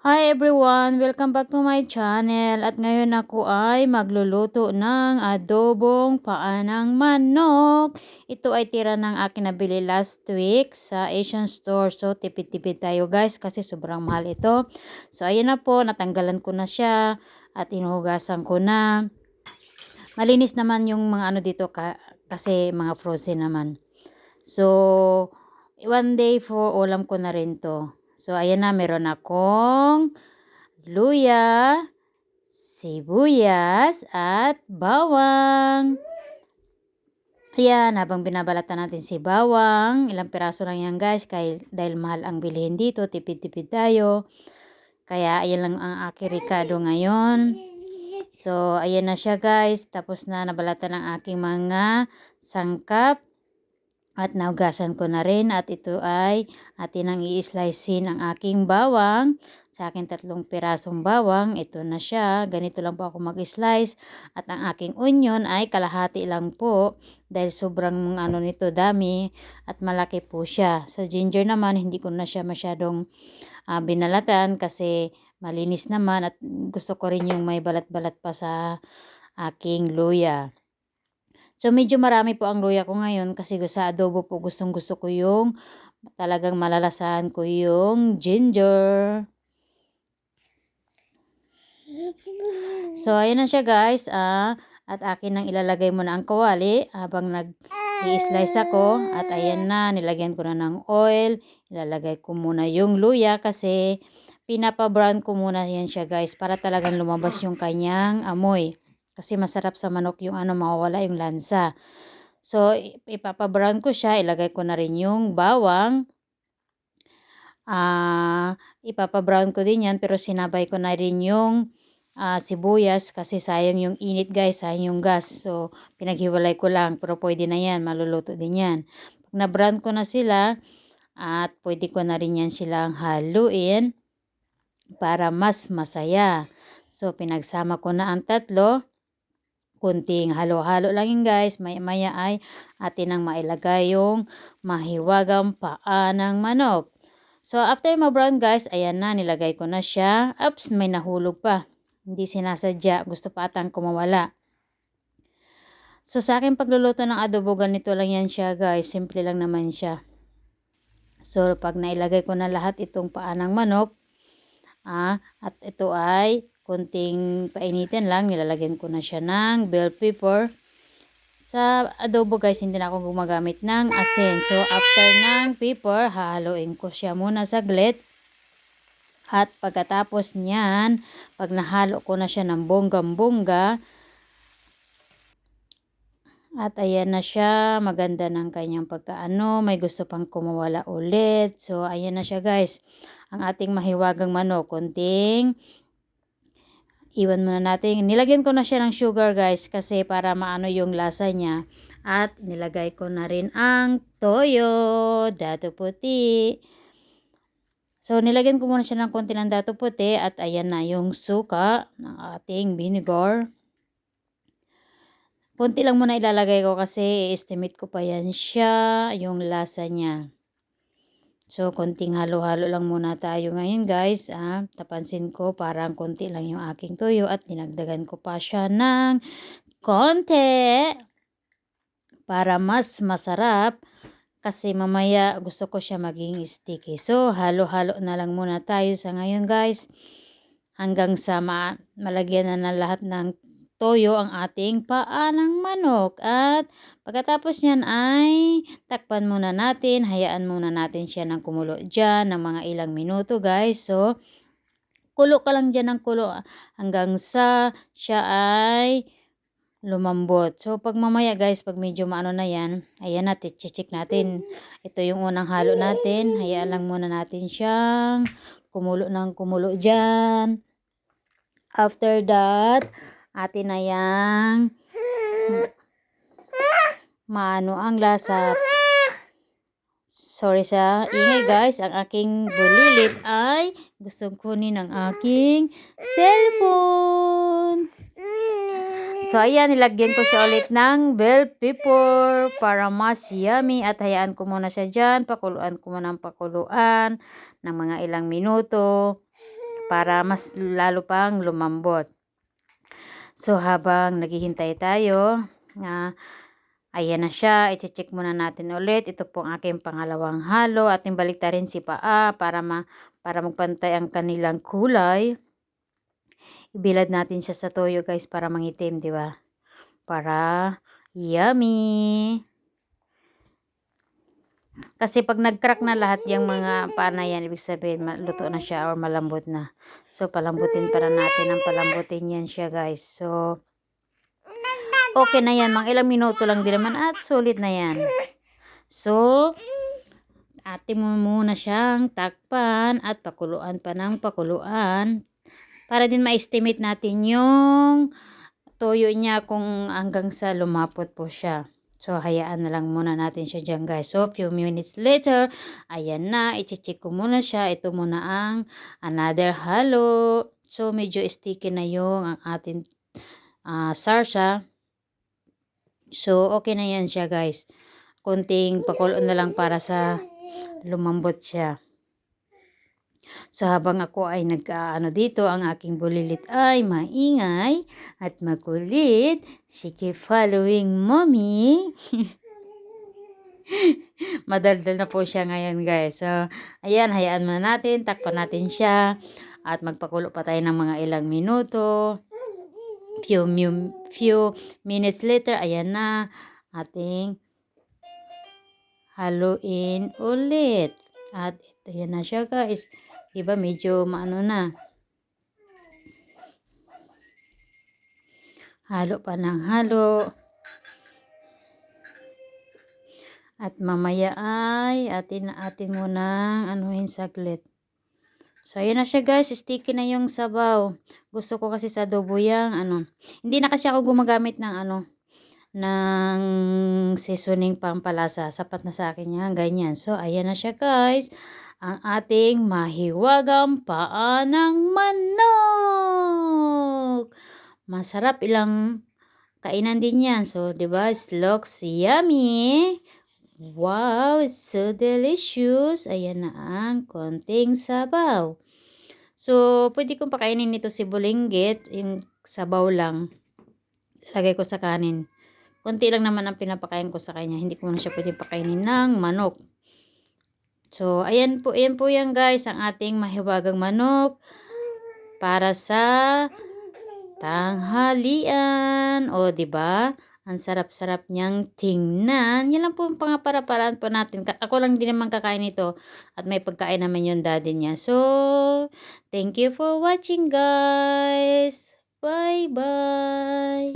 Hi everyone! Welcome back to my channel at ngayon ako ay magluluto ng adobong paanang manok. Ito ay tira ng akin nabili last week sa Asian store. So tipid-tipid tayo guys kasi sobrang mahal ito. So ayan na po, natanggalan ko na siya at inuhugasan ko na. Malinis naman yung mga ano dito ka, kasi mga frozen naman. So one day for ulam ko na rin to. So, ayan na, meron akong luya, sibuyas, at bawang. Ayan, habang binabalatan natin si bawang, ilang piraso lang yan guys, kaya, dahil mahal ang bilhin dito, tipid-tipid tayo. Kaya, ayan lang ang aking ricado ngayon. So, ayan na siya guys, tapos na nabalatan ang aking mga sangkap. At naugasan ko na rin at ito ay atin ang i-slicein ang aking bawang. Sa akin tatlong pirasong bawang, ito na siya. Ganito lang po ako mag-slice. At ang aking onion ay kalahati lang po dahil sobrang ano nito dami at malaki po siya. Sa ginger naman, hindi ko na siya masyadong uh, binalatan kasi malinis naman at gusto ko rin yung may balat-balat pa sa aking luya. So, medyo marami po ang luya ko ngayon kasi sa adobo po gustong gusto ko yung talagang malalasahan ko yung ginger. So, ayan na siya guys. Ah, at akin nang ilalagay muna ang kawali habang nag-i-slice ako. At ayan na, nilagyan ko na ng oil. Ilalagay ko muna yung luya kasi pinapa-brown ko muna yan siya guys para talagang lumabas yung kanyang amoy. Kasi masarap sa manok yung ano, mawawala yung lansa. So, ipapa-brown ko siya. Ilagay ko na rin yung bawang. Uh, ipapa-brown ko din yan. Pero sinabay ko na rin yung uh, sibuyas. Kasi sayang yung init guys. Sayang yung gas. So, pinaghiwalay ko lang. Pero pwede na yan. Maluluto din yan. Pag na-brown ko na sila, at pwede ko na rin yan silang haluin para mas masaya. So, pinagsama ko na ang tatlo kunting halo-halo lang yun guys. Maya-maya ay atin ang mailagay yung mahiwagang paa ng manok. So, after ma-brown guys, ayan na, nilagay ko na siya. Oops, may nahulog pa. Hindi sinasadya. Gusto pa atang kumawala. So, sa akin pagluluto ng adobo, ganito lang yan siya guys. Simple lang naman siya. So, pag nailagay ko na lahat itong paa ng manok, ah, at ito ay konting painitin lang, nilalagyan ko na siya ng bell pepper. Sa adobo guys, hindi na ako gumagamit ng asin. So, after ng pepper, hahaluin ko siya muna saglit. At pagkatapos niyan, pag nahalo ko na siya ng bonggang-bongga, at ayan na siya, maganda ng kanyang pagkaano, may gusto pang kumawala ulit. So, ayan na siya guys, ang ating mahiwagang manok, konting iwan muna natin. Nilagyan ko na siya ng sugar guys kasi para maano yung lasa niya. At nilagay ko na rin ang toyo, dato puti. So nilagyan ko muna siya ng konti ng dato puti at ayan na yung suka ng ating vinegar. Konti lang muna ilalagay ko kasi estimate ko pa yan siya, yung lasa niya. So, konting halo-halo lang muna tayo ngayon guys. Ah. Tapansin ko parang konti lang yung aking tuyo at dinagdagan ko pa siya ng konti para mas masarap kasi mamaya gusto ko siya maging sticky. So, halo-halo na lang muna tayo sa ngayon guys hanggang sa ma malagyan na ng lahat ng toyo ang ating paa ng manok. At pagkatapos niyan ay takpan muna natin, hayaan muna natin siya ng kumulo dyan ng mga ilang minuto guys. So, kulo ka lang dyan ng kulo hanggang sa siya ay lumambot. So, pag mamaya guys, pag medyo maano na yan, ayan natin, check natin. Ito yung unang halo natin. Hayaan lang muna natin siyang kumulo ng kumulo dyan. After that, atin na yang maano ang lasa. Sorry sa ingay guys, ang aking bulilit ay gustong kunin ang aking cellphone. So ayan, nilagyan ko siya ulit ng bell pepper para mas yummy at hayaan ko muna siya dyan. Pakuluan ko muna ang pakuluan ng mga ilang minuto para mas lalo pang lumambot. So, habang naghihintay tayo, ah, ayan na siya. I-check muna natin ulit. Ito po ang aking pangalawang halo. Ating baliktarin si paa para, ma, para magpantay ang kanilang kulay. Ibilad natin siya sa toyo guys para mangitim, di ba? Para yummy! Kasi pag nag-crack na lahat yung mga pana yan, ibig sabihin luto na siya or malambot na. So, palambutin para natin ang palambutin yan siya guys. So, okay na yan. Mga ilang minuto lang din naman at sulit na yan. So, ate mo muna siyang takpan at pakuluan pa ng pakuluan para din ma-estimate natin yung toyo niya kung hanggang sa lumapot po siya. So, hayaan na lang muna natin siya dyan guys. So, few minutes later, ayan na, i-check ko muna siya. Ito muna ang another halo. So, medyo sticky na yung ang ating uh, sarsa. So, okay na yan siya guys. Kunting pakulo na lang para sa lumambot siya. So habang ako ay nag-ano dito, ang aking bulilit ay maingay at makulit. She keep following mommy. Madaldal na po siya ngayon guys. So ayan, hayaan muna natin, takpan natin siya. At magpakulo pa tayo ng mga ilang minuto. Few, few minutes later, ayan na ating haluin ulit. At ito yan na siya guys. Diba medyo maano na. Halo pa ng halo. At mamaya ay atin na atin muna anuhin saglit. So, ayan na siya guys. Sticky na yung sabaw. Gusto ko kasi sa adobo yung ano. Hindi na kasi ako gumagamit ng ano ng seasoning pampalasa. Sapat na sa akin yan. Ganyan. So, ayan na siya guys ang ating mahiwagang paa ng manok. Masarap ilang kainan din yan. So, di ba? It looks yummy. Wow, it's so delicious. Ayan na ang konting sabaw. So, pwede kong pakainin nito si bulinggit, yung sabaw lang. Lagay ko sa kanin. Kunti lang naman ang pinapakain ko sa kanya. Hindi ko na siya pwede pakainin ng manok. So, ayan po, ayan po yan guys, ang ating mahiwagang manok para sa tanghalian. O, ba? Ang sarap-sarap niyang tingnan. Yan lang po ang pangapara-paraan po natin. Ako lang din naman kakain ito. At may pagkain naman yung daddy niya. So, thank you for watching guys. Bye-bye.